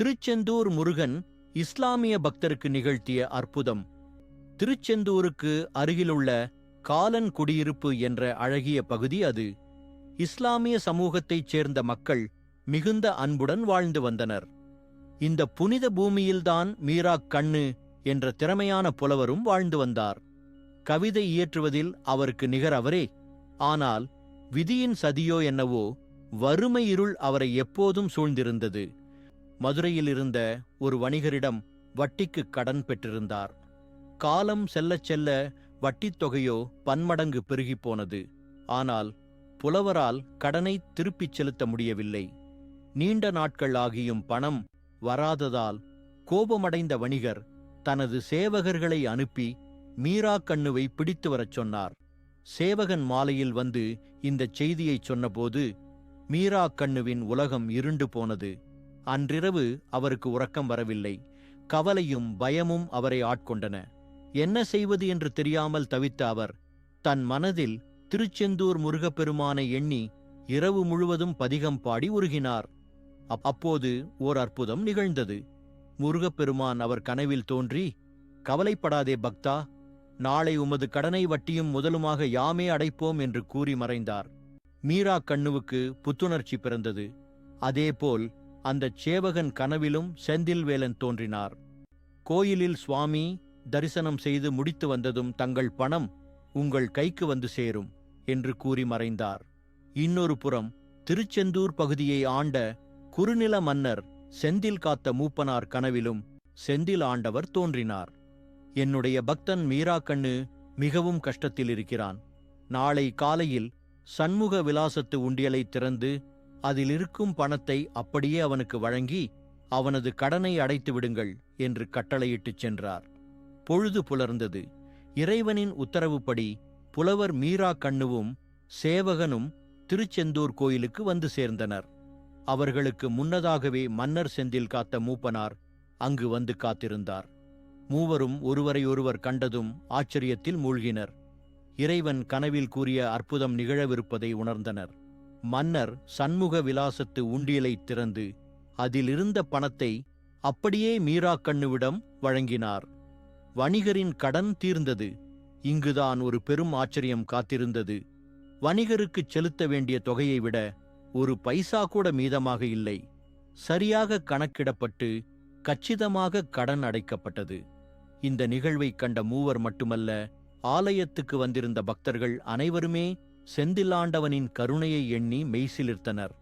திருச்செந்தூர் முருகன் இஸ்லாமிய பக்தருக்கு நிகழ்த்திய அற்புதம். திருச்செந்தூருக்கு அருகிலுள்ள காலன் குடியிருப்பு என்ற அழகிய பகுதி அது. இஸ்லாமிய சமூகத்தைச் சேர்ந்த மக்கள் மிகுந்த அன்புடன் வாழ்ந்து வந்தனர். இந்த புனித பூமியில்தான் மீரா கண்ணு என்ற திறமையான புலவரும் வாழ்ந்து வந்தார். கவிதை இயற்றுவதில் அவருக்கு நிகர் அவரே. ஆனால் விதியின் சதியோ என்னவோ வறுமை இருள் அவரை எப்போதும் சூழ்ந்திருந்தது. மதுரையில் இருந்த ஒரு வணிகரிடம் வட்டிக்கு கடன் பெற்றிருந்தார். காலம் செல்லச் செல்ல வட்டித் தொகையோ பன்மடங்கு பெருகிப் போனது. ஆனால் புலவரால் கடனை திருப்பிச் செலுத்த முடியவில்லை. நீண்ட நாட்கள் ஆகியும் பணம் வராததால் கோபமடைந்த வணிகர் தனது சேவகர்களை அனுப்பி மீரா கண்ணுவை பிடித்து வரச் சொன்னார். சேவகன் மாலையில் வந்து இந்தச் செய்தியைச் சொன்னபோது மீரா கண்ணுவின் உலகம் இருண்டு போனது. அன்றிரவு அவருக்கு உறக்கம் வரவில்லை. கவலையும் பயமும் அவரை ஆட்கொண்டன. என்ன செய்வது என்று தெரியாமல் தவித்த அவர் தன் மனதில் திருச்செந்தூர் முருகப்பெருமானை எண்ணி இரவு முழுவதும் பதிகம் பாடி உருகினார். அப்போது ஓர் அற்புதம் நிகழ்ந்தது. முருகப்பெருமான் அவர் கனவில் தோன்றி கவலைப்படாதே பக்தா நாளை உமது கடனை வட்டியும் முதலுமாக யாமே அடைப்போம் என்று கூறி மறைந்தார். மீரா கண்ணுவுக்கு புத்துணர்ச்சி பிறந்தது. அதேபோல் அந்தச் சேவகன் கனவிலும் செந்தில்வேலன் தோன்றினார். கோயிலில் சுவாமி தரிசனம் செய்து முடித்து வந்ததும் தங்கள் பணம் உங்கள் கைக்கு வந்து சேரும் என்று கூறி மறைந்தார். இன்னொரு புறம் திருச்செந்தூர் பகுதியை ஆண்ட குறுநில மன்னர் செந்தில் காத்த மூப்பனார் கனவிலும் செந்தில் ஆண்டவர் தோன்றினார். என்னுடைய பக்தன் மீராக்கண்ணு மிகவும் கஷ்டத்தில் இருக்கிறான். நாளை காலையில் சண்முக விலாசத்து உண்டியலை திறந்து அதில் இருக்கும் பணத்தை அப்படியே அவனுக்கு வழங்கி அவனது கடனை அடைத்து விடுங்கள் என்று கட்டளையிட்டுச் சென்றார். பொழுது புலர்ந்தது. இறைவனின் உத்தரவுப்படி புலவர் மீரா கண்ணுவும் சேவகனும் திருச்செந்தூர் கோயிலுக்கு வந்து சேர்ந்தனர். அவர்களுக்கு முன்னதாகவே மன்னர் செந்தில் காத்த மூப்பனார் அங்கு வந்து காத்திருந்தார். மூவரும் ஒருவரையொருவர் கண்டதும் ஆச்சரியத்தில் மூழ்கினர். இறைவன் கனவில் கூறிய அற்புதம் நிகழவிருப்பதை உணர்ந்தனர். மன்னர் சண்முக விலாசத்து உண்டியலை திறந்து அதிலிருந்த பணத்தை அப்படியே மீரா கண்ணுவிடம் வழங்கினார். வணிகரின் கடன் தீர்ந்தது. இங்குதான் ஒரு பெரும் ஆச்சரியம் காத்திருந்தது. வணிகருக்குச் செலுத்த வேண்டிய தொகையை விட ஒரு பைசா கூட மீதமாக இல்லை. சரியாக கணக்கிடப்பட்டு கச்சிதமாக கடன் அடைக்கப்பட்டது. இந்த நிகழ்வைக் கண்ட மூவர் மட்டுமல்ல ஆலயத்துக்கு வந்திருந்த பக்தர்கள் அனைவருமே செந்திலாண்டவனின் கருணையை எண்ணி மெய்சிலிர்த்தனர்.